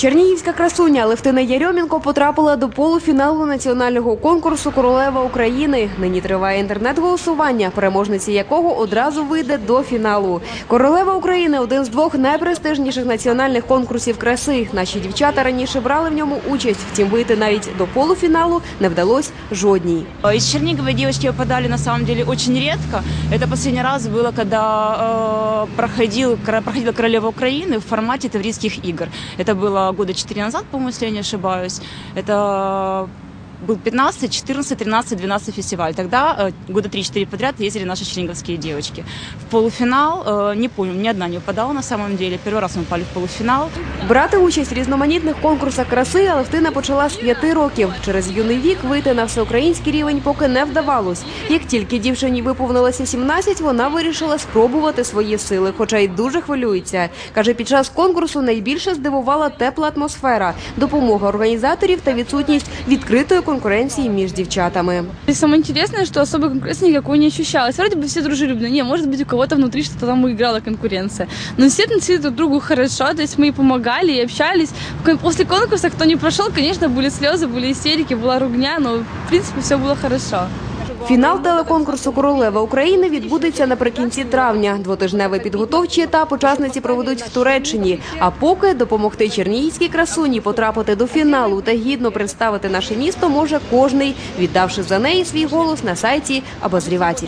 Чернігівська красуня Левтина Ярьомінко потрапила до полуфіналу національного конкурсу Королева України. Нині триває інтернет-голосування, переможниці якого одразу вийде до фіналу. Королева України один з двох найпрестижніших національних конкурсів краси. Наші дівчата раніше брали в ньому участь. Втім, вийти навіть до полуфіналу не вдалось жодній. Из Чернигова девочки выпадали на самом деле очень редко. Это последний раз было, когда э, проходил, кра- проходила Королева Украины в формате Таврийских игр. Это было года 4 назад, по-моему, если я не ошибаюсь. Это был 15, 14, 13, 12 фестиваль. Тогда э, года 3-4 подряд ездили наши черниговские девочки. В полуфинал, э, не помню, ни одна не упадала на самом деле. Первый раз мы попали в полуфинал. Брати участь в різноманітних конкурсах краси Алевтина почала з п'яти років. Через юний вік вийти на всеукраїнський рівень поки не вдавалось. Як тільки дівчині виповнилося 17, вона вирішила спробувати свої сили, хоча й дуже хвилюється. Каже, під час конкурсу найбільше здивувала тепла атмосфера, допомога організаторів та відсутність відкритої конкуренції між дівчатами. И самое интересное, что особой конкуренции никакой не ощущалось. Вроде бы все дружелюбно. Не, может быть, у кого-то внутри что-то там играла конкуренция. Но все относились друг к другу хорошо, то есть мы и помогали, и общались. Кон- После конкурса, кто не прошел, конечно, были слезы, были истерики, была ругня, но, в принципе, все было хорошо. Фінал телеконкурсу Королева України відбудеться наприкінці травня. Двотижневий підготовчий етап учасниці проведуть в Туреччині. А поки допомогти чернігівській красуні потрапити до фіналу та гідно представити наше місто може кожний, віддавши за неї свій голос на сайті обозріватель.